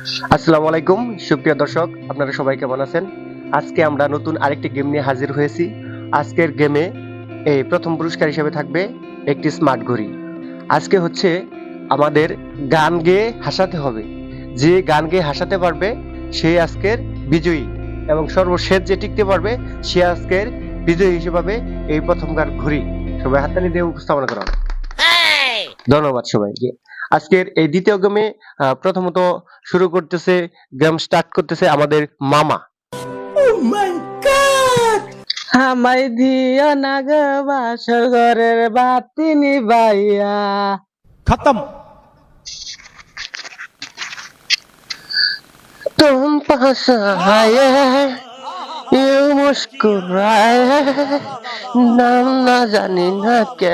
আসসালামু আলাইকুম সুপ্রিয় দর্শক আপনারা সবাই কেমন আছেন? আজকে আমরা নতুন আরেকটি গেম নিয়ে হাজির হয়েছি। আজকের গেমে এই প্রথম পুরস্কার হিসেবে থাকবে একটি স্মার্ট ঘড়ি। আজকে হচ্ছে আমাদের গান গেয়ে হাসাতে হবে। যে গান গেয়ে হাসাতে পারবে সে আজকের বিজয়ী। এবং সর্বশেষ যে টিকতে পারবে সে আজকের বিজয়ী হিসেবে এই প্রথমকার ঘড়ি। সবাই হাততালি দিয়ে উপস্থাপনা করা ধন্যবাদ সবাইকে। আজকের এই দ্বিতীয় গেমে আহ, প্রথমত শুরু করতেছে গেম স্টার্ট করতেছে আমাদের মামা আমায় দিও না গো বাসর ঘরের বাতি নিবাইয়া खत्म तुम पास आए यूं मुस्कुराए नाम ना जाने ना क्या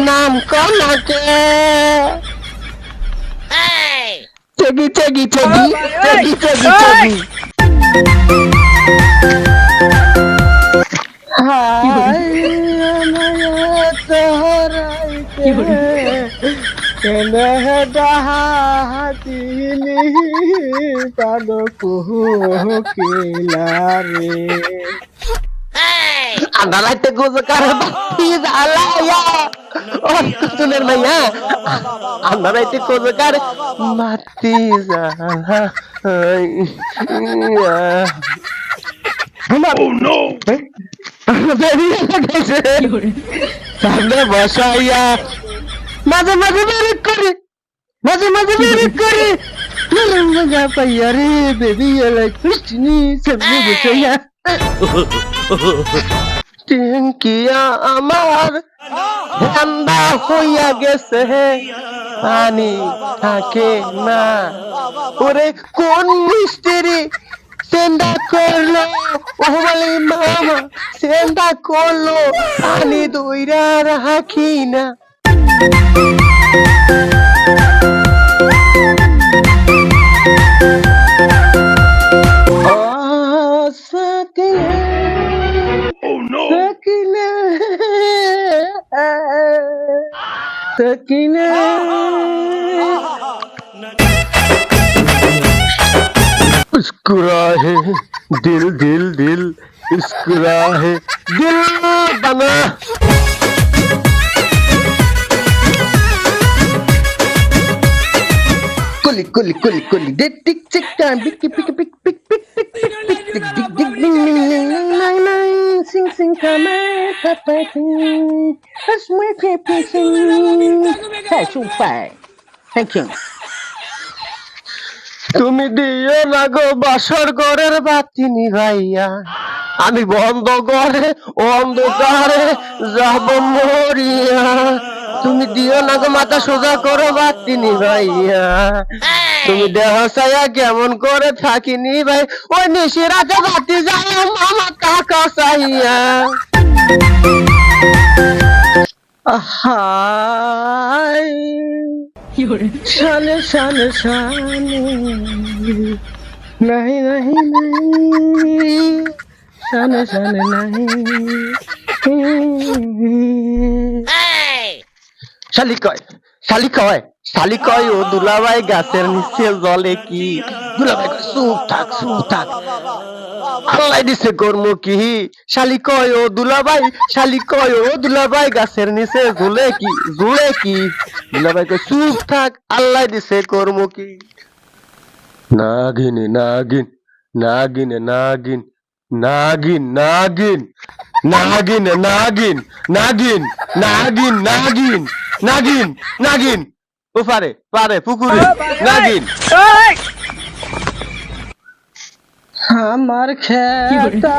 नाम कौन ना क्या চেগি চেগি চেগি চেগি চেগি চেগি পাদ কুহিলারে আন্ধারাতে গুজকার বাতি জ্বালায়া। কুতুনের মাইয়া আন্দারাইতে গোজ কারে? বাতি জ্বালায়া বেরিয়ে গেছে। সামনে বসাইয়া। মাঝে মাঝে বেরেক করে। মাঝে মাঝে বেরেক করে। মজা পাইয়া রে বেবি এলাই কৃষ্ণি সামনে বসাইয়া টিঙ্কিয়া আমার ঠান্ডা হইয়া গেছে পানি থাকে না। ওরে কোন মিস্ত্রি সেন্ডা করল? ও বলে মামা সেন্ডা করল, পানি দইরা রাখি না। तकिने मुस्कुराहे दिल दिल दिल मुस्कुराहे दिल बना कुली कुली कुली कुली दिक टिक चिक पिक पिक पिक पिक पिक पिक पिक Ding ding ding ding ding ding, sing sing come papa sing, us muy pepe sing. Hey, too fine. Thank you. তুমি দিও না গো বাসর ঘরের বাতি নিভাইয়া আমি বন্ধ করে অন্ধকারে যাব মরিয়া তুমি দিও না গো মাথা সোজা করো বাতি ভাইয়া। তুমি দেহ ছায়া কেমন করে থাকিনি ভাই? ওই নিশি রাতে বাতি যায় মামা কাকা সাইয়া হাই সালে সালে নাহি নাহি নাহি সালে সালে নাহি শালি কয় শালি কয় শালি কয় ও দুলাভাই গাছের নিচে জলে কি? দুলাভাই থাক, চুপ থাক। আল্লাহ দিছে কর্ম কি? শালি কয় ও দুলাভাই শালি কয় ও দুলাভাই গাছের নিচে ঝুলে কি? ঝুলে কি? দুলাভাই কয়, চুপ থাক, আল্লাহ দিছে কর্ম কি? নাগিন নাগিন নাগিন নাগিন নাগিন নাগিন নাগিন নাগিন নাগিন নাগিন নাগিন। নাগিন নাগিন। ওপারে পারে পুকুরে। নাগিন। আমার খেতা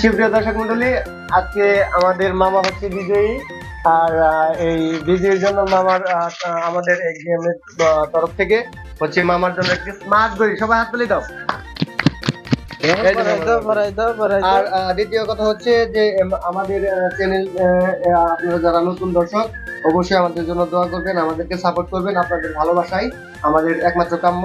সুপ্রিয় দর্শক মন্ডলী আজকে আমাদের মামা হচ্ছে বিজয়ী। আর এই বিজয়ীর জন্য মামার আমাদের এই গেমের তরফ থেকে হচ্ছে মামার জন্য একটি স্মার্ট ঘড়ি। সবাই হাত তুলে দাও। আর দ্বিতীয় কথা হচ্ছে যে আমাদের চ্যানেল আপনারা যারা নতুন দর্শক অবশ্যই আমাদের জন্য দোয়া করবেন আমাদেরকে সাপোর্ট করবেন আপনাদের ভালোবাসাই আমাদের একমাত্র কাম্য।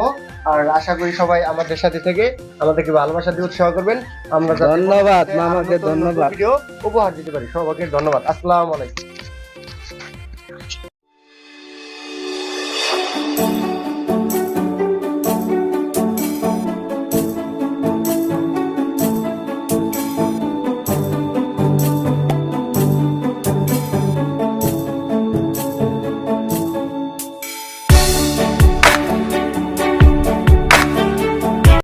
আর আশা করি সবাই আমাদের সাথে থেকে আমাদেরকে ভালোবাসা দিয়ে উৎসাহ করবেন। আমরা ধন্যবাদ, মামাকে ধন্যবাদ। ভিডিও উপহার দিতে পারি। সবাইকে ধন্যবাদ। আসসালামু আলাইকুম।